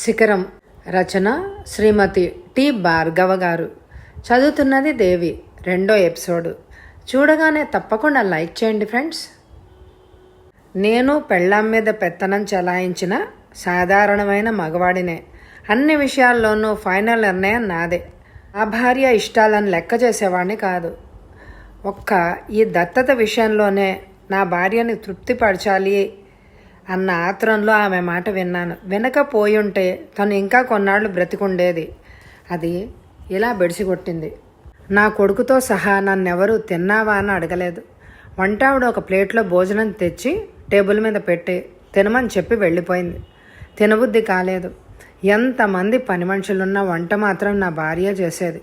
శిఖరం రచన శ్రీమతి టి భార్గవ గారు. చదువుతున్నది దేవి. రెండో ఎపిసోడ్. చూడగానే తప్పకుండా లైక్ చేయండి ఫ్రెండ్స్. నేను పెళ్ళాం మీద పెత్తనం చెలాయించిన సాధారణమైన మగవాడినే. అన్ని విషయాల్లోనూ ఫైనల్ నిర్ణయం నాదే. ఆ భార్య ఇష్టాలను లెక్క చేసేవాడిని కాదు. ఒక్క ఈ దత్తత విషయంలోనే నా భార్యని తృప్తిపరచాలి అన్న ఆత్రంలో ఆమె మాట విన్నాను. వినకపోయుంటే తను ఇంకా కొన్నాళ్ళు బ్రతికుండేది. అది ఇలా బెడిసిగొట్టింది. నా కొడుకుతో సహా నన్నెవరూ తిన్నావా అని అడగలేదు. వంటావిడ ఒక ప్లేట్లో భోజనం తెచ్చి టేబుల్ మీద పెట్టి తినమని చెప్పి వెళ్ళిపోయింది. తినబుద్ధి కాలేదు. ఎంతమంది పని మనుషులున్న వంట మాత్రం నా భార్య చేసేది.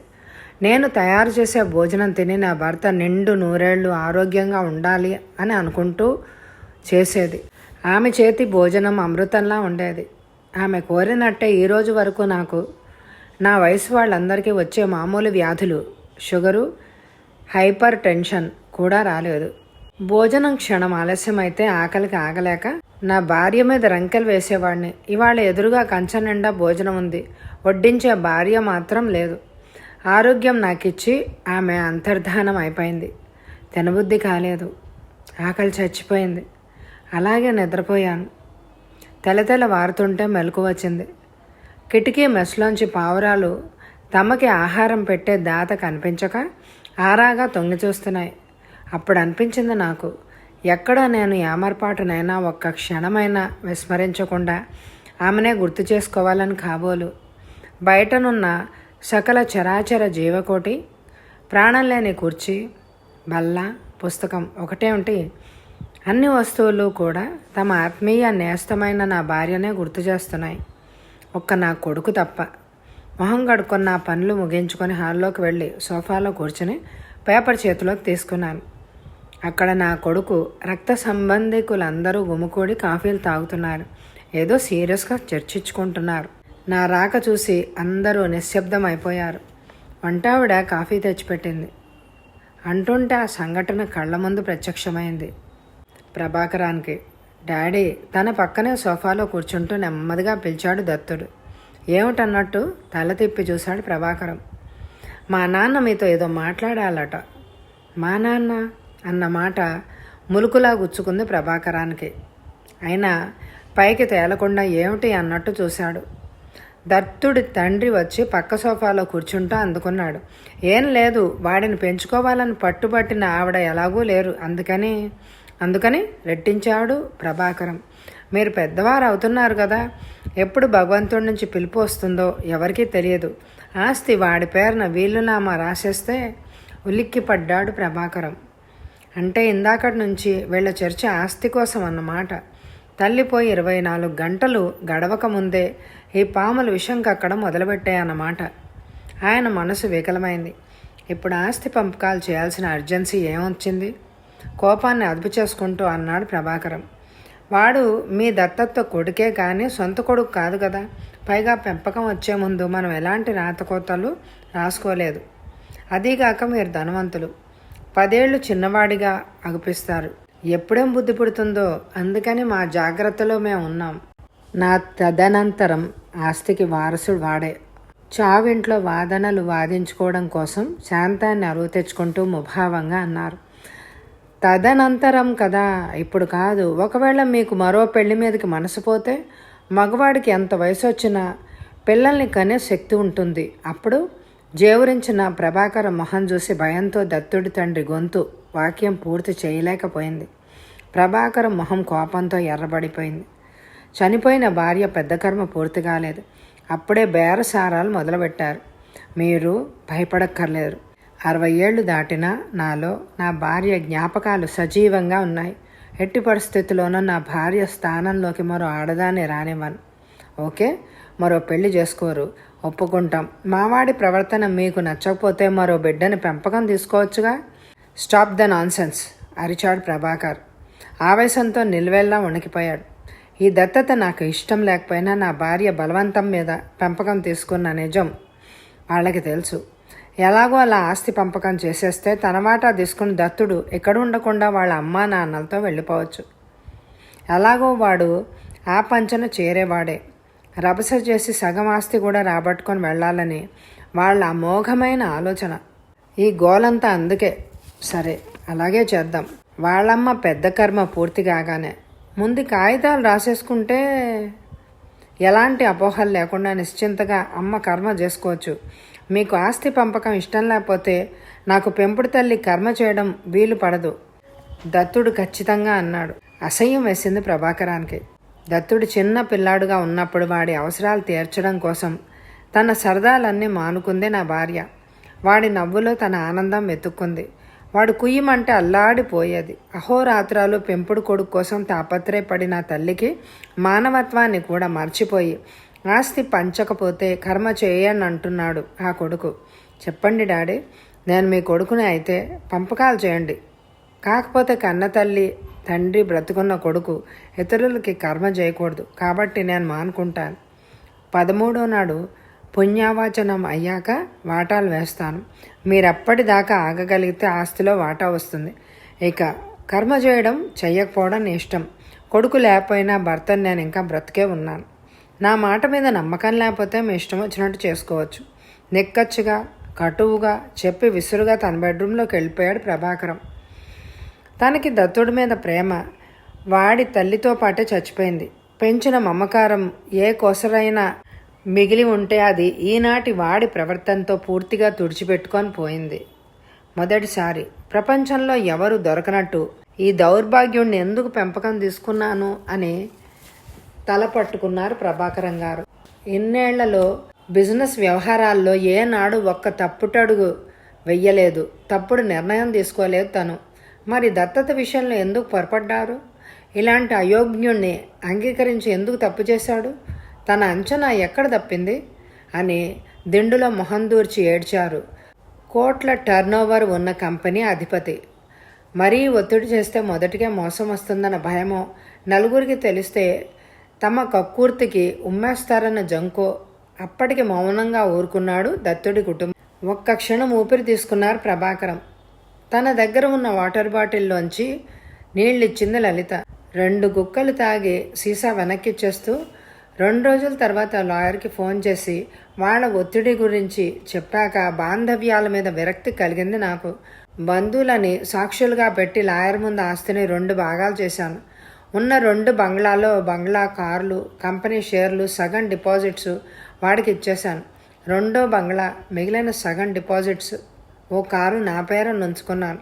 నేను తయారు చేసే భోజనం తిని నా భర్త నిండు నూరేళ్ళు ఆరోగ్యంగా ఉండాలి అని అనుకుంటూ చేసేది. ఆమె చేతి భోజనం అమృతంలా ఉండేది. ఆమె కోరినట్టే ఈ రోజు వరకు నాకు నా వయసు వాళ్ళందరికీ వచ్చే మామూలు వ్యాధులు షుగరు హైపర్ టెన్షన్ కూడా రాలేదు. భోజనం క్షణం ఆలస్యమైతే ఆకలికి ఆగలేక నా భార్య మీద రంకెలు వేసేవాడిని ఇవాళ ఎదురుగా కంచె నిండా భోజనం ఉంది. వడ్డించే భార్య మాత్రం లేదు. ఆరోగ్యం నాకిచ్చి ఆమె అంతర్ధానం అయిపోయింది. తినబుద్ధి కాలేదు. ఆకలి చచ్చిపోయింది. అలాగే నిద్రపోయాను. తెలతెల వారుతుంటే మెలకు వచ్చింది. కిటికీ మెస్లోంచి పావురాలు తమకి ఆహారం పెట్టే దాత కనిపించక ఆరాగా తొంగి చూస్తున్నాయి. అప్పుడు అనిపించింది నాకు ఎక్కడ నేను ఏమర్పాటునైనా ఒక్క క్షణమైనా విస్మరించకుండా ఆమెనే గుర్తు చేసుకోవాలని కాబోలు. బయటనున్న సకల చరాచర జీవకోటి ప్రాణం లేని కుర్చీ బల్ల పుస్తకం ఒకటే ఉంటే అన్ని వస్తువులు కూడా తమ ఆత్మీయ నేస్తమైన నా భార్యనే గుర్తు చేస్తున్నాయి. ఒక్క నా కొడుకు తప్ప. మొహం కడుక్కున్న పనులు ముగించుకొని హాల్లోకి వెళ్ళి సోఫాలో కూర్చుని పేపర్ చేతిలోకి తీసుకున్నాను. అక్కడ నా కొడుకు రక్త సంబంధికులందరూ గుమికూడి కాఫీలు తాగుతున్నారు. ఏదో సీరియస్గా చర్చించుకుంటున్నారు. నా రాక చూసి అందరూ నిశ్శబ్దం అయిపోయారు వంటావిడ కాఫీ తెచ్చిపెట్టింది. అంటుంటే ఆ సంఘటన కళ్ళ ముందు ప్రత్యక్షమైంది. ప్రభాకరానికి. డాడీ తన పక్కనే సోఫాలో కూర్చుంటూ నెమ్మదిగా పిలిచాడు దత్తుడు. ఏమిటన్నట్టు తల తిప్పి చూశాడు ప్రభాకరం. మా నాన్న మీతో ఏదో మాట్లాడాలట. మా నాన్న అన్న మాట ములుకులా గుచ్చుకుంది ప్రభాకరానికి. అయినా పైకి తేలకుండా ఏమిటి అన్నట్టు చూశాడు. దత్తుడి తండ్రి వచ్చి పక్క సోఫాలో కూర్చుంటూ అందుకున్నాడు. ఏం లేదు వాడిని పెంచుకోవాలని పట్టుబట్టిన ఆవిడ ఎలాగూ లేరు అందుకని అందుకని రెట్టించాడు ప్రభాకరం. మీరు పెద్దవారు అవుతున్నారు కదా ఎప్పుడు భగవంతుడి నుంచి పిలుపు వస్తుందో ఎవరికీ తెలియదు. ఆస్తి వాడి పేరున వీలునామా రాసేస్తే ఉలిక్కిపడ్డాడు ప్రభాకరం. అంటే ఇందాకటి నుంచి వీళ్ళ చర్చ ఆస్తి కోసం అన్నమాట. తల్లిపోయి ఇరవై నాలుగు గంటలు గడవక ముందే ఈ పాములు విషం కక్కడం మొదలుపెట్టాయన్నమాట ఆయన మనసు వికలమైంది. ఇప్పుడు ఆస్తి పంపకాలు చేయాల్సిన అర్జెన్సీ ఏమొచ్చింది? కోపాన్ని అదుపు చేసుకుంటూ అన్నాడు ప్రభాకరం. వాడు మీ దత్తత్వ కొడుకే కానీ సొంత కొడుకు కాదు కదా. పైగా పెంపకం వచ్చే ముందు మనం ఎలాంటి రాతకోతలు రాసుకోలేదు. అదీగాక మీరు ధనవంతులు. పదేళ్ళు చిన్నవాడిగా అగుపిస్తారు. ఎప్పుడేం బుద్ధి పుడుతుందో అందుకని మా జాగ్రత్తలో మేము ఉన్నాం. నా తదనంతరం ఆస్తికి వారసుడు వాడే. చావింట్లో వాదనలు వాదించుకోవడం కోసం శాంతాన్ని అరువు తెచ్చుకుంటూ ముభావంగా అన్నారు. తదనంతరం కదా? ఇప్పుడు కాదు. ఒకవేళ మీకు మరో పెళ్ళి మీదకి మనసు పోతే మగవాడికి ఎంత వయసు వచ్చినా పిల్లల్ని కనే శక్తి ఉంటుంది. అప్పుడు జేవురించిన ప్రభాకర మొహం చూసి భయంతో దత్తుడి తండ్రి గొంతు వాక్యం పూర్తి చేయలేకపోయింది. ప్రభాకర మొహం కోపంతో ఎర్రబడిపోయింది. చనిపోయిన భార్య పెద్ద కర్మ పూర్తి కాలేదు. అప్పుడే బేరసారాలు మొదలుపెట్టారు. మీరు భయపడక్కర్లేరు అరవై ఏళ్ళు దాటినా నాలో నా భార్య జ్ఞాపకాలు సజీవంగా ఉన్నాయి. ఎట్టి పరిస్థితుల్లోనూ నా భార్య స్థానంలోకి మరో ఆడదాన్ని రానివ్వను. ఓకే? మరో పెళ్ళి చేసుకోరు. ఒప్పుకుంటాం. మావాడి ప్రవర్తన మీకు నచ్చకపోతే మరో బిడ్డని పెంపకం తీసుకోవచ్చుగా? స్టాప్ ద నాన్సెన్స్ అరిచాడు ప్రభాకర్. ఆవేశంతో నిల్వెల్లా వణికిపోయాడు. ఈ దత్తత నాకు ఇష్టం లేకపోయినా నా భార్య బలవంతం మీద పెంపకం తీసుకున్న నిజం వాళ్ళకి తెలుసు. ఎలాగో అలా ఆస్తి పంపకం చేసేస్తే తన వాటా తీసుకుని దత్తుడు ఎక్కడ ఉండకుండా వాళ్ళ అమ్మా నాన్నలతో వెళ్ళిపోవచ్చు. ఎలాగో వాడు ఆ పంచన చేరేవాడే. రభస చేసి సగం ఆస్తి కూడా రాబట్టుకొని వెళ్ళాలని వాళ్ళ అమోఘమైన ఆలోచన. ఈ గోలంతా అందుకే. సరే అలాగే చేద్దాం. వాళ్ళమ్మ పెద్ద కర్మ పూర్తి కాగానే. ముందు కాగితాలు రాసేసుకుంటే ఎలాంటి అపోహలు లేకుండా నిశ్చింతగా అమ్మ కర్మ చేసుకోవచ్చు. మీకు ఆస్తి పంపకం ఇష్టం లేకపోతే నాకు పెంపుడు తల్లి కర్మ చేయడం వీలు పడదు. దత్తుడు ఖచ్చితంగా అన్నాడు. అసహ్యం వేసింది ప్రభాకరానికి. దత్తుడు చిన్న పిల్లాడుగా ఉన్నప్పుడు వాడి అవసరాలు తీర్చడం కోసం తన సరదాలన్నీ మానుకుంది నా భార్య. వాడి నవ్వులో తన ఆనందం వెతుక్కుంది. వాడు కుయ్యమంటే అల్లాడిపోయేది. అహోరాత్రాలు పెంపుడు కొడుకు కోసం తాపత్రయపడిన తల్లికి మానవత్వాన్ని కూడా మర్చిపోయి ఆస్తి పంచకపోతే కర్మ చేయని అంటున్నాడు ఆ కొడుకు. చెప్పండి డాడీ నేను మీ కొడుకుని అయితే పంపకాలు చేయండి. కాకపోతే కన్న తల్లి తండ్రి బ్రతుకున్న కొడుకు ఇతరులకి కర్మ చేయకూడదు కాబట్టి నేను మానుకుంటాను. పదమూడో నాడు పుణ్యావాచనం అయ్యాక వాటాలు వేస్తాను. మీరప్పటిదాకా ఆగగలిగితే ఆస్తిలో వాటా వస్తుంది. ఇక కర్మ చేయడం చెయ్యకపోవడం ఇష్టం. కొడుకు లేకపోయినా భర్తను నేను ఇంకా బ్రతికే ఉన్నాను. నా మాట మీద నమ్మకం లేకపోతే మీ ఇష్టం వచ్చినట్టు చేసుకోవచ్చు. నిక్కచ్చుగా కటువుగా చెప్పి విసురుగా తన బెడ్రూమ్లోకి వెళ్ళిపోయాడు ప్రభాకరం. తనకి దత్తుడి మీద ప్రేమ వాడి తల్లితో పాటే చచ్చిపోయింది. పెంచిన మమకారం ఏ కొసరైనా మిగిలి ఉంటే అది ఈనాటి వాడి ప్రవర్తనతో పూర్తిగా తుడిచిపెట్టుకొని పోయింది. మొదటిసారి ప్రపంచంలో ఎవరు దొరకనట్టు ఈ దౌర్భాగ్యుణ్ణి ఎందుకు పెంపకం తీసుకున్నాను అని తల పట్టుకున్నారు ప్రభాకరం గారు. ఇన్నేళ్ళలో బిజినెస్ వ్యవహారాల్లో ఏనాడు ఒక్క తప్పుటడుగు వెయ్యలేదు. తప్పుడు నిర్ణయం తీసుకోలేదు తను. మరి దత్తత విషయంలో ఎందుకు పొరపడ్డారు? ఇలాంటి అయోగ్యుణ్ణి అంగీకరించి ఎందుకు తప్పు చేశాడు? తన అంచనా ఎక్కడ తప్పింది? అని దిండులో మొహం దూర్చి ఏడ్చారు. కోట్ల టర్నోవర్ ఉన్న కంపెనీ అధిపతి. మరీ ఒత్తిడి చేస్తే మొదటిగా మోసం వస్తుందన్న భయమో నలుగురికి తెలిస్తే తమ కక్కుర్తికి ఉమ్మేస్తారన్న జంకో అప్పటికి మౌనంగా ఊరుకున్నాడు దత్తుడి కుటుంబం. ఒక్క క్షణం ఊపిరి తీసుకున్నారు ప్రభాకరం. తన దగ్గర ఉన్న వాటర్ బాటిల్లోంచి నీళ్ళిచ్చింది లలిత. రెండు గుక్కలు తాగి సీసా వెనక్కిచ్చేస్తూ రెండు రోజుల తర్వాత లాయర్కి ఫోన్ చేసి వాళ్ళ ఒత్తిడి గురించి చెప్పాక బాంధవ్యాల మీద విరక్తి కలిగింది నాకు. బంధువులని సాక్షులుగా పెట్టి లాయర్ ముందు ఆస్తిని రెండు భాగాలు చేశాను. ఉన్న రెండు బంగ్లాలో బంగ్లా కార్లు కంపెనీ షేర్లు సగం డిపాజిట్స్ వాడికి ఇచ్చేశాను. రెండో బంగ్లా మిగిలిన సగం డిపాజిట్స్. ఓ కారు నా పేర నుంచుకున్నాను.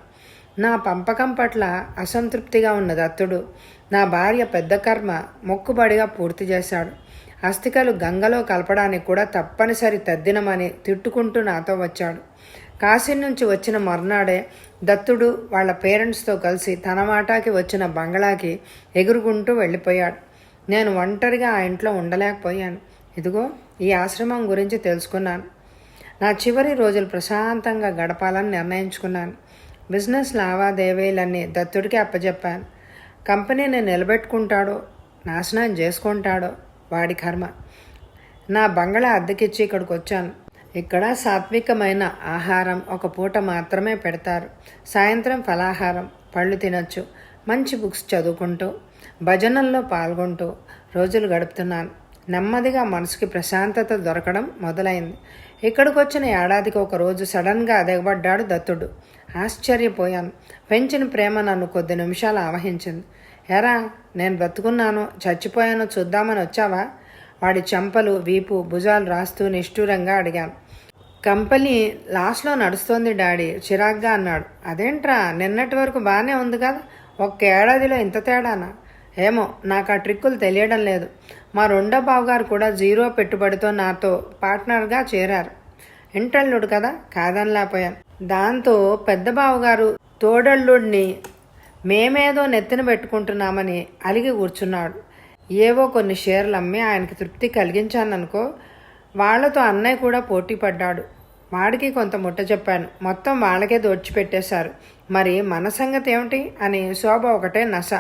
నా పంపకం పట్ల అసంతృప్తిగా ఉన్న దత్తుడు నా భార్య పెద్ద కర్మ మొక్కుబడిగా పూర్తి చేశాడు. అస్థికలు గంగలో కలపడానికి కూడా తప్పనిసరి తద్దినమని తిట్టుకుంటూ నాతో వచ్చాడు. కాశీ నుంచి వచ్చిన మర్నాడే దత్తుడు వాళ్ళ పేరెంట్స్తో కలిసి తన వాటాకి వచ్చిన బంగ్లాకి ఎగురుకుంటూ వెళ్ళిపోయాడు. నేను ఒంటరిగా ఆ ఇంట్లో ఉండలేకపోయాను. ఇదిగో ఈ ఆశ్రమం గురించి తెలుసుకున్నాను. నా చివరి రోజులు ప్రశాంతంగా గడపాలని నిర్ణయించుకున్నాను. బిజినెస్ లావాదేవీలన్నీ దత్తుడికి అప్పచెప్పాను కంపెనీని నిలబెట్టుకుంటాడో నాశనం చేసుకుంటాడో వాడి కర్మ. నా బంగళా అద్దెకిచ్చి ఇక్కడికి వచ్చాను ఇక్కడ సాత్వికమైన ఆహారం ఒక పూట మాత్రమే పెడతారు. సాయంత్రం ఫలాహారం పళ్ళు తినొచ్చు మంచి బుక్స్ చదువుకుంటూ భజనల్లో పాల్గొంటూ రోజులు గడుపుతున్నాను. నెమ్మదిగా మనసుకి ప్రశాంతత దొరకడం మొదలైంది. ఇక్కడికి వచ్చిన ఏడాదికి ఒక రోజు సడన్గా దిగబడ్డాడు దత్తుడు. ఆశ్చర్యపోయాను. పెంచిన ప్రేమ నన్ను కొద్ది నిమిషాలు ఆవహించింది. ఎరా నేను బ్రతుకున్నాను చచ్చిపోయానో చూద్దామని వచ్చావా? వాడి చెంపలు వీపు భుజాలు రాస్తూ నిష్ఠూరంగా అడిగాను. కంపెనీ లాస్ట్లో నడుస్తోంది డాడీ చిరాగ్గా అన్నాడు. అదేంట్రా నిన్నటి వరకు బాగానే ఉంది కదా ఒక్క ఏడాదిలో ఇంత తేడానా? ఏమో నాకు ఆ ట్రిక్కులు తెలియడం లేదు. మా రెండో బావగారు కూడా జీరో పెట్టుబడితో నాతో పార్ట్నర్గా చేరారు. ఇంటల్లుడు కదా కాదనిలేకపోయాను. దాంతో పెద్ద బావగారు తోడల్లుడిని మేమేదో నెత్తిన పెట్టుకుంటున్నామని అలిగి కూర్చున్నాడు. ఏవో కొన్ని షేర్లు అమ్మి ఆయనకి తృప్తి కలిగించాననుకో వాళ్ళతో అన్నయ్య కూడా పోటీ పడ్డాడు. వాడికి కొంత ముట్ట చెప్పాను. మొత్తం వాళ్ళకే దోచిపెట్టేశారు మరి మన సంగతి ఏమిటి? అని శోభ ఒకటే నస.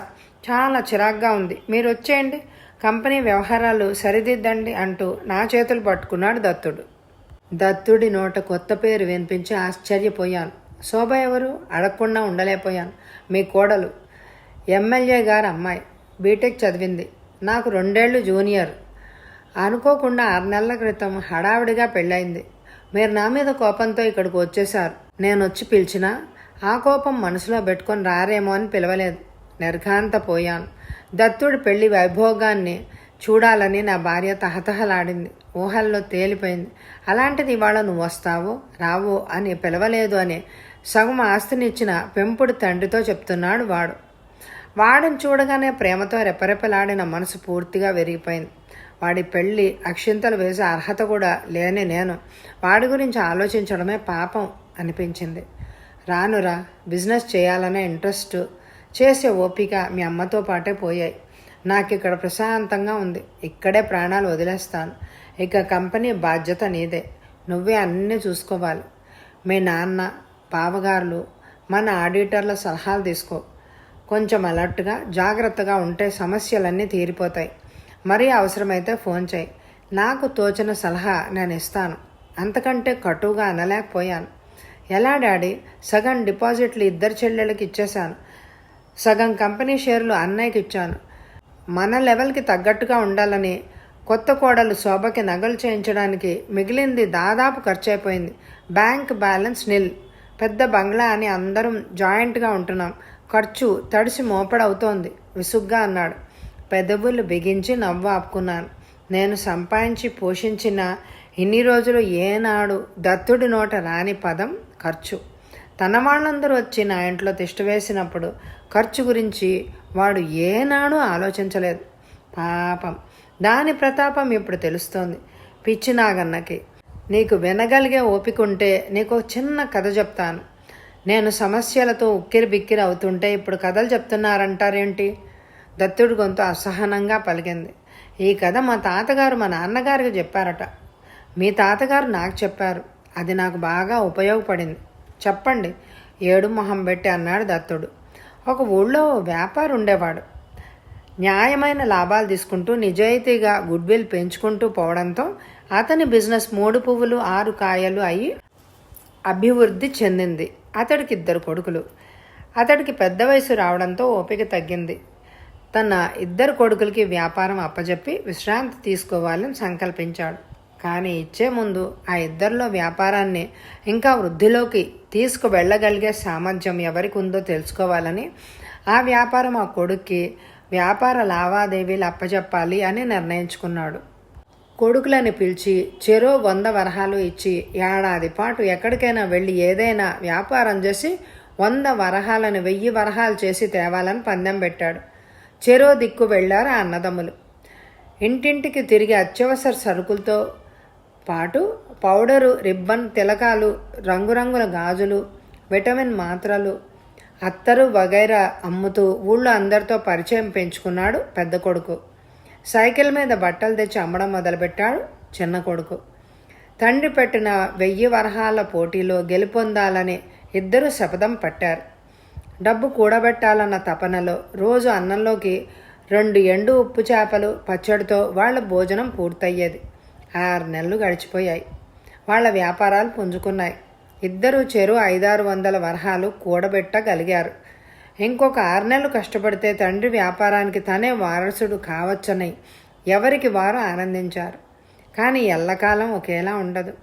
చాలా చిరాగ్గా ఉంది. మీరు వచ్చేయండి. కంపెనీ వ్యవహారాలు సరిదిద్దండి అంటూ నా చేతులు పట్టుకున్నాడు దత్తుడు. దత్తుడి నోట కొత్త పేరు వినిపించి ఆశ్చర్యపోయాను. శోభ ఎవరు? అడగకుండా ఉండలేకపోయాను. మీ కోడలు. ఎమ్మెల్యే గారు అమ్మాయి. బీటెక్ చదివింది. నాకు రెండేళ్ళు జూనియర్. అనుకోకుండా ఆరు నెలల క్రితం హడావిడిగా పెళ్ళైంది మీరు నా మీద కోపంతో ఇక్కడికి వచ్చేశారు. నేను వచ్చి పిలిచినా ఆ కోపం మనసులో పెట్టుకొని రారేమో అని పిలవలేదు. నిర్ఘాంత పోయాను. దత్తుడి పెళ్ళి వైభోగాన్ని చూడాలని నా భార్య తహతహలాడింది. ఊహల్లో తేలిపోయింది. అలాంటిది ఇవాళ నువ్వు వస్తావో రావో అని పిలవలేదు అని సగం ఆస్తినిచ్చిన పెంపుడు తండ్రితో చెప్తున్నాడు వాడు. వాడిని చూడగానే ప్రేమతో రెపరెపలాడిన మనసు పూర్తిగా విరిగిపోయింది. వాడి పెళ్ళి అక్షింతలు వేసే అర్హత కూడా లేని నేను. వాడి గురించి ఆలోచించడమే పాపం అనిపించింది. రానురా బిజినెస్ చేయాలనే ఇంట్రెస్ట్ చేసే ఓపిక మీ అమ్మతో పాటే పోయాయి. నాకు ఇక్కడ ప్రశాంతంగా ఉంది. ఇక్కడే ప్రాణాలు వదిలేస్తాను. ఇక కంపెనీ బాధ్యత నీదే. నువ్వే అన్నీ చూసుకోవాలి. మీ నాన్న బావగారులు మన ఆడిటర్ల సలహాలు తీసుకో. కొంచెం అలర్ట్గా జాగ్రత్తగా ఉంటే సమస్యలన్నీ తీరిపోతాయి. మరీ అవసరమైతే ఫోన్ చేయి. నాకు తోచిన సలహా నేను ఇస్తాను అంతకంటే కటువుగా అనలేకపోయాను. ఎలా డాడీ? సగం డిపాజిట్లు ఇద్దరు చెల్లెళ్ళకి ఇచ్చేశాను. సగం కంపెనీ షేర్లు అన్నయ్యకి ఇచ్చాను. మన లెవెల్కి తగ్గట్టుగా ఉండాలని కొత్త కోడలు శోభకి నగలు చేయించడానికి మిగిలింది దాదాపు ఖర్చు అయిపోయింది బ్యాంక్ బ్యాలెన్స్ నిల్. పెద్ద బంగ్లా అని అందరం జాయింట్గా ఉంటున్నాం. ఖర్చు తడిసి మోపడవుతోంది. విసుగ్గా అన్నాడు. పెదవులు బిగించి నవ్వు ఆపుకున్నాను. నేను సంపాదించి పోషించిన ఇన్ని రోజులు ఏనాడు దత్తుడి నోట రాని పదం ఖర్చు. తన వాళ్ళందరూ వచ్చి నా ఇంట్లో తిష్టవేసినప్పుడు ఖర్చు గురించి వాడు ఏనాడు ఆలోచించలేదు. పాపం. దాని ప్రతాపం ఇప్పుడు తెలుస్తోంది. పిచ్చి నాగన్నకి. నీకు వినగలిగే ఓపిక ఉంటే నీకు చిన్న కథ చెప్తాను. నేను సమస్యలతో ఉక్కిరి బిక్కిరి అవుతుంటే ఇప్పుడు కథలు చెప్తున్నారంటారేంటి? దత్తుడి గొంతు అసహనంగా పలికింది. ఈ కథ మా తాతగారు మా నాన్నగారికి చెప్పారట. మీ తాతగారు నాకు చెప్పారు. అది నాకు బాగా ఉపయోగపడింది. చెప్పండి. ఏడు మొహం పెట్టి అన్నాడు దత్తుడు. ఒక ఊళ్ళో వ్యాపారి ఉండేవాడు. న్యాయమైన లాభాలు తీసుకుంటూ నిజాయితీగా గుడ్ విల్ పెంచుకుంటూ పోవడంతో అతని బిజినెస్ మూడు పువ్వులు ఆరు కాయలు అయి అభివృద్ధి చెందింది. అతడికి ఇద్దరు కొడుకులు. అతడికి పెద్ద వయసు రావడంతో ఓపిక తగ్గింది. తన ఇద్దరు కొడుకులకి వ్యాపారం అప్పజెప్పి విశ్రాంతి తీసుకోవాలని సంకల్పించాడు. కానీ ఇచ్చే ముందు ఆ ఇద్దరిలో వ్యాపారాన్ని ఇంకా వృద్ధిలోకి తీసుకువెళ్ళగలిగే సామర్థ్యం ఎవరికి ఉందో తెలుసుకోవాలని ఆ వ్యాపారం ఆ కొడుక్కి వ్యాపార లావాదేవీలు అప్పజెప్పాలి అని నిర్ణయించుకున్నాడు. కొడుకులని పిలిచి చెరో వంద వరహాలు ఇచ్చి ఏడాది పాటు ఎక్కడికైనా వెళ్ళి ఏదైనా వ్యాపారం చేసి వంద వరహాలను వెయ్యి వరహాలు చేసి తేవాలని పందెం పెట్టాడు. చెరో దిక్కు వెళ్ళారు ఆ అన్నదమ్ములు. ఇంటింటికి తిరిగి అత్యవసర సరుకులతో పాటు పౌడరు రిబ్బన్ తిలకాలు రంగురంగుల గాజులు విటమిన్ మాత్రలు అత్తరు వగైరా అమ్ముతూ ఊళ్ళో అందరితో పరిచయం పెంచుకున్నాడు పెద్ద కొడుకు. సైకిల్ మీద బట్టలు తెచ్చి అమ్మడం మొదలుపెట్టాడు చిన్న కొడుకు. తండ్రి పెట్టిన వెయ్యి వరహాల పోటీలో గెలుపొందాలని ఇద్దరు శపథం పట్టారు. డబ్బు కూడబెట్టాలన్న తపనలో రోజు అన్నంలోకి రెండు ఎండు ఉప్పు చేపలు పచ్చడితో వాళ్ళ భోజనం పూర్తయ్యేది. ఆరు నెలలు గడిచిపోయాయి. వాళ్ళ వ్యాపారాలు పుంజుకున్నాయి. ఇద్దరు చెరు ఐదారు వందల వరహాలు కూడబెట్టగలిగారు. ఇంకొక ఆరు నెలలు కష్టపడితే తండ్రి వ్యాపారానికి తనే వారసుడు కావచ్చని ఎవరికి వారు ఆనందించారు. కానీ ఎల్లకాలం ఒకేలా ఉండదు.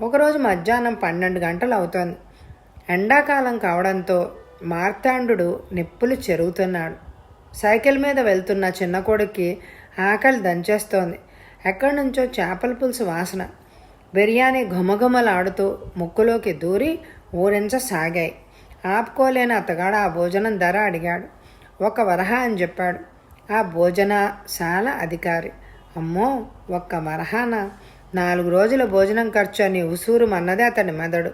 ఒకరోజు మధ్యాహ్నం పన్నెండు గంటలు అవుతోంది. ఎండాకాలం కావడంతో మార్తాండు నిప్పులు చెరుగుతున్నాడు. సైకిల్ మీద వెళ్తున్న చిన్న కొడుక్కి ఆకలి దంచేస్తోంది. ఎక్కడి నుంచో చేపల పులుసు వాసన. బిర్యానీ ఘుమఘుమలాడుతూ ముక్కులోకి దూరి ఊరించసాగాయి ఆపుకోలేని అతగాడు ఆ భోజనం ధర అడిగాడు. ఒక వరహ అని చెప్పాడు. ఆ భోజనశాల అధికారి. అమ్మో ఒక్క వరహాన? నాలుగు రోజుల భోజనం ఖర్చు అని ఉసూరు మన్నదే అతని మెదడు.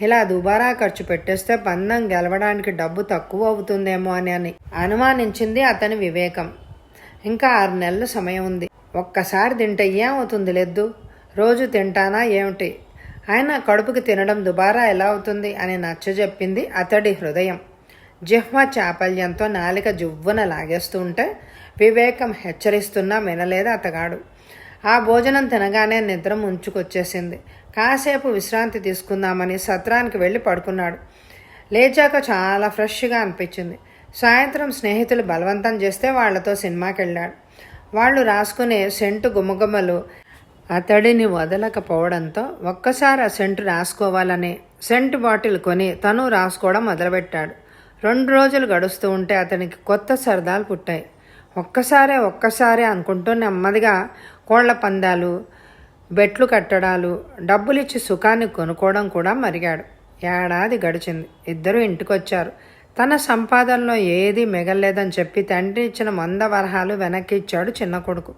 ఇలా దుబారా ఖర్చు పెట్టేస్తే పందెం గెలవడానికి డబ్బు తక్కువ అవుతుందేమో అని అని అనుమానించింది అతని వివేకం. ఇంకా ఆరు నెలల సమయం ఉంది. ఒక్కసారి తింటే ఏమవుతుంది లేదు రోజు తింటానా ఏమిటి? ఆయన కడుపుకి తినడం దుబారా ఎలా అవుతుంది అని నచ్చజెప్పింది అతడి హృదయం. జిహ్మ చాపల్యంతో నాలిక జువ్వున లాగేస్తూ ఉంటే వివేకం హెచ్చరిస్తున్నా వినలేదు అతగాడు. ఆ భోజనం తినగానే నిద్ర ముంచుకొచ్చేసింది. కాసేపు విశ్రాంతి తీసుకుందామని సత్రానికి వెళ్ళి పడుకున్నాడు. లేచాక చాలా ఫ్రెష్గా అనిపించింది. సాయంత్రం స్నేహితులు బలవంతం చేస్తే వాళ్ళతో సినిమాకి వెళ్ళాడు వాళ్ళు రాసుకునే సెంటు గుమగుమలు అతడిని వదలకపోవడంతో ఒక్కసారి ఆ సెంటు రాసుకోవాలని సెంటు బాటిల్ కొని తను రాసుకోవడం మొదలుపెట్టాడు. రెండు రోజులు గడుస్తూ ఉంటే అతనికి కొత్త సరదాలు పుట్టాయి. ఒక్కసారే ఒక్కసారే అనుకుంటూ నెమ్మదిగా కోళ్ళ పందాలు బెట్లు కట్టడాలు డబ్బులిచ్చి సుఖాన్ని కొనుక్కోవడం కూడా మరిగాడు. ఏడాది గడిచింది. ఇద్దరూ ఇంటికొచ్చారు. తన సంపాదనలో ఏదీ మిగల్లేదని చెప్పి తండ్రి ఇచ్చిన వంద వరహాలు వెనక్కి ఇచ్చాడు చిన్న కొడుకు.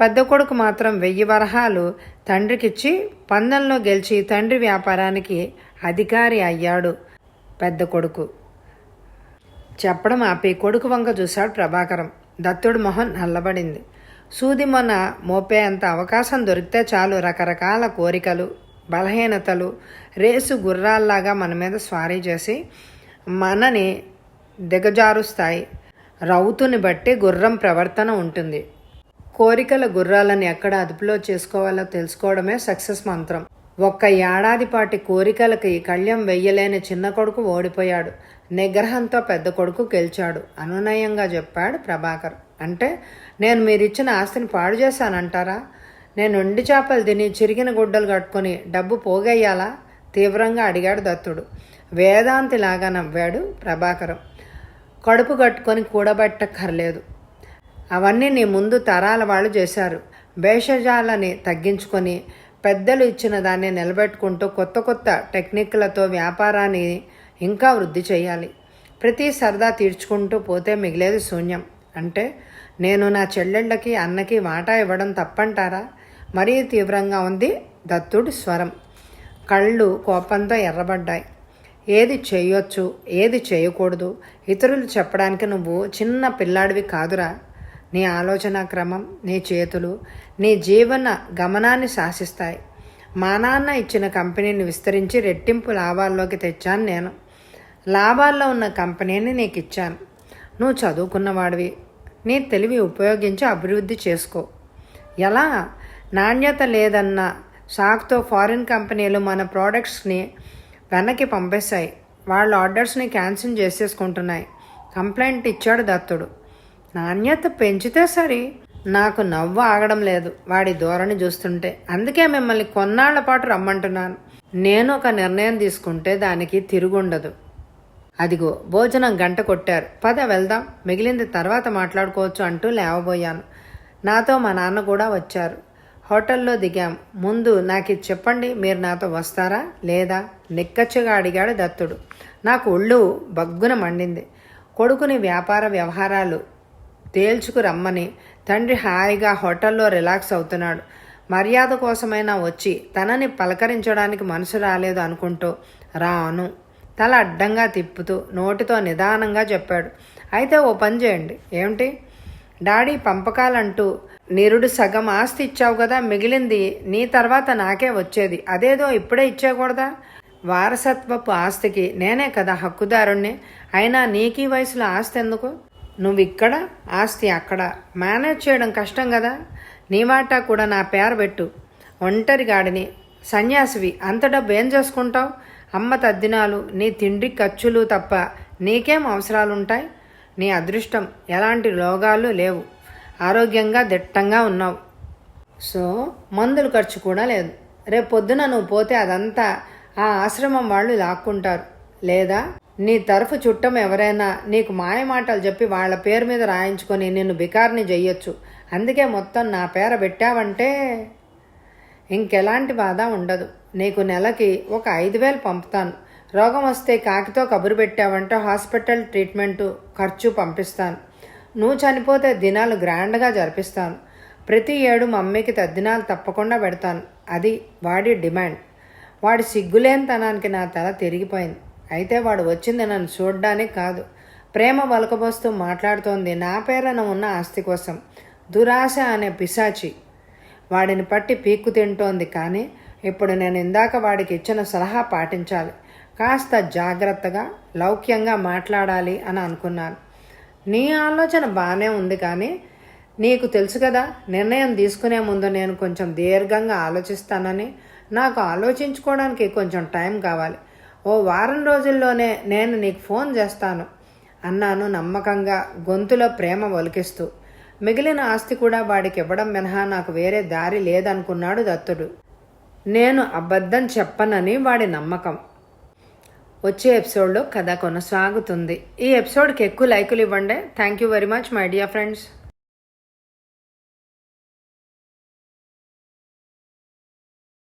పెద్ద కొడుకు మాత్రం వెయ్యి వరహాలు తండ్రికిచ్చి పందెంలో గెలిచి తండ్రి వ్యాపారానికి అధికారి అయ్యాడు పెద్ద కొడుకు. చెప్పడం ఆపి కొడుకు వంక చూశాడు ప్రభాకరం. దత్తుడు మొహం నల్లబడింది. సూది మొన్న మోపే అంత అవకాశం దొరికితే చాలు రకరకాల కోరికలు బలహీనతలు రేసు గుర్రాల్లాగా మన మీద స్వారీ చేసి మనని దిగజారుస్తాయి. రౌతుని బట్టి గుర్రం ప్రవర్తన ఉంటుంది. కోరికల గుర్రాలను ఎక్కడ అదుపులో చేసుకోవాలో తెలుసుకోవడమే సక్సెస్ మంత్రం. ఒక్క ఏడాది పాటి కోరికలకి కళ్యం వెయ్యలేని చిన్న కొడుకు ఓడిపోయాడు. నిగ్రహంతో పెద్ద కొడుకు గెలిచాడు. అనునయంగా చెప్పాడు ప్రభాకర్. అంటే నేను మీరిచ్చిన ఆస్తిని పాడు చేశానంటారా? నేను ఉండి చేపలు తిని చిరిగిన గుడ్డలు కట్టుకొని డబ్బు పోగేయాలా తీవ్రంగా అడిగాడు దత్తుడు. వేదాంతిలాగా నవ్వాడు ప్రభాకరం. కడుపు కట్టుకొని కూడబెట్టక్కర్లేదు. అవన్నీ నీ ముందు తరాల వాళ్ళు చేశారు. భేషజాలని తగ్గించుకొని పెద్దలు ఇచ్చిన దాన్ని నిలబెట్టుకుంటూ కొత్త కొత్త టెక్నిక్లతో వ్యాపారాన్ని ఇంకా వృద్ధి చేయాలి. ప్రతి సరదా తీర్చుకుంటూ పోతే మిగిలేదు శూన్యం. అంటే నేను నా చెల్లెళ్ళకి అన్నకి వాటా ఇవ్వడం తప్పంటారా? మరీ తీవ్రంగా ఉంది దత్తుడి స్వరం. కళ్ళు కోపంతో ఎర్రబడ్డాయి. ఏది చేయొచ్చు ఏది చేయకూడదు? ఇతరులు చెప్పడానికి నువ్వు చిన్న పిల్లాడివి కాదురా. నీ ఆలోచన క్రమం నీ చేతులు నీ జీవన గమనాన్ని శాసిస్తాయి. మా నాన్న ఇచ్చిన కంపెనీని విస్తరించి రెట్టింపు లాభాల్లోకి తెచ్చాను నేను. లాభాల్లో ఉన్న కంపెనీని నీకు ఇచ్చాను నువ్వు చదువుకున్నవాడివి నీ తెలివి ఉపయోగించి అభివృద్ధి చేసుకో. ఎలా? నాణ్యత లేదన్న షాక్తో ఫారిన్ కంపెనీలు మన ప్రోడక్ట్స్ని వెనక్కి పంపేశాయి. వాళ్ళ ఆర్డర్స్ని క్యాన్సిల్ చేసేసుకుంటున్నాయి. కంప్లైంట్ ఇచ్చాడు దత్తుడు. నాణ్యత పెంచితే సరి. నాకు నవ్వు ఆగడం లేదు వాడి ధోరణి చూస్తుంటే. అందుకే మిమ్మల్ని కొన్నాళ్ళ పాటు రమ్మంటున్నాను. నేను ఒక నిర్ణయం తీసుకుంటే దానికి తిరుగుండదు. అదిగో భోజనం గంట కొట్టారు. పద వెళ్దాం. మిగిలింది తర్వాత మాట్లాడుకోవచ్చు అంటూ లేవబోయాను. నాతో మా నాన్న కూడా వచ్చారు. హోటల్లో దిగాం. ముందు నాకు ఇది చెప్పండి మీరు నాతో వస్తారా? లేదా? నిక్కచ్చగా అడిగాడు దత్తుడు. నాకు ఒళ్ళు బగ్గున మండింది. కొడుకుని వ్యాపార వ్యవహారాలు తేల్చుకు రమ్మని తండ్రి హాయిగా హోటల్లో రిలాక్స్ అవుతున్నాడు. మర్యాద కోసమైనా వచ్చి తనని పలకరించడానికి మనసు రాలేదు అనుకుంటూ రాను. తల అడ్డంగా తిప్పుతూ నోటితో నిదానంగా చెప్పాడు. అయితే ఓ పని చేయండి. ఏమిటి? డాడీ పంపకాలంటూ నిరుడు సగం ఆస్తి ఇచ్చావు కదా మిగిలింది నీ తర్వాత నాకే వచ్చేది. అదేదో ఇప్పుడే ఇచ్చేయకూడదా? వారసత్వపు ఆస్తికి నేనే కదా హక్కుదారుణ్ణి. అయినా నీకీ వయసులో ఆస్తి ఎందుకు? నువ్వు ఇక్కడ ఆస్తి అక్కడ. మేనేజ్ చేయడం కష్టం కదా. నీ వాటా కూడా నా పేరు పెట్టు. ఒంటరిగాడిని. సన్యాసివి అంత డబ్బు ఏం చేసుకుంటావు? అమ్మ తద్దినాలు నీ తిండి ఖర్చులు తప్ప నీకేం అవసరాలుంటాయి? నీ అదృష్టం ఎలాంటి రోగాలు లేవు. ఆరోగ్యంగా దిట్టంగా ఉన్నావు. సో మందులు ఖర్చు కూడా లేదు. రేపు పొద్దున నువ్వు పోతే అదంతా ఆ ఆశ్రమం వాళ్ళు లాక్కుంటారు. లేదా నీ తరఫు చుట్టం ఎవరైనా నీకు మాయమాటలు చెప్పి వాళ్ళ పేరు మీద రాయించుకొని నిన్ను బికార్ని చెయ్యొచ్చు అందుకే మొత్తం నా పేర పెట్టావంటే ఇంకెలాంటి బాధ ఉండదు. నీకు నెలకి ఒక ఐదు వేలు పంపుతాను. రోగం వస్తే కాకితో కబురు పెట్టావంటే హాస్పిటల్ ట్రీట్మెంటు ఖర్చు పంపిస్తాను. నువ్వు చనిపోతే దినాలు గ్రాండ్గా జరిపిస్తాను. ప్రతి ఏడు మమ్మీకి తద్దినాలు తప్పకుండా పెడతాను. అది వాడి డిమాండ్. వాడి సిగ్గులేనితనానికి నా తల తిరిగిపోయింది. అయితే వాడు వచ్చింది నన్ను చూడ్డానికి కాదు. ప్రేమ వలకబోస్తూ మాట్లాడుతోంది. నా పేరన ఉన్న ఆస్తి కోసం. దురాశ అనే పిశాచి వాడిని పట్టి పీక్కు తింటోంది కానీ ఇప్పుడు నేను ఇందాక వాడికి ఇచ్చిన సలహా పాటించాలి. కాస్త జాగ్రత్తగా లౌక్యంగా మాట్లాడాలి అని అనుకున్నాను. నీ ఆలోచన బాగానే ఉంది కానీ నీకు తెలుసు కదా నిర్ణయం తీసుకునే ముందు నేను కొంచెం దీర్ఘంగా ఆలోచిస్తానని. నాకు ఆలోచించుకోవడానికి కొంచెం టైం కావాలి. ఓ వారం రోజుల్లోనే నేను నీకు ఫోన్ చేస్తాను అన్నాను నమ్మకంగా గొంతులో ప్రేమ ఒలికిస్తూ. మిగిలిన ఆస్తి కూడా వాడికి ఇవ్వడం మినహా నాకు వేరే దారి లేదనుకున్నాడు దత్తుడు. నేను అబద్ధం చెప్పనని వాడి నమ్మకం. వచ్చే ఎపిసోడ్లో కథ కొనసాగుతుంది. ఈ ఎపిసోడ్కి ఎక్కువ లైకులు ఇవ్వండి. Thank you very much my dear friends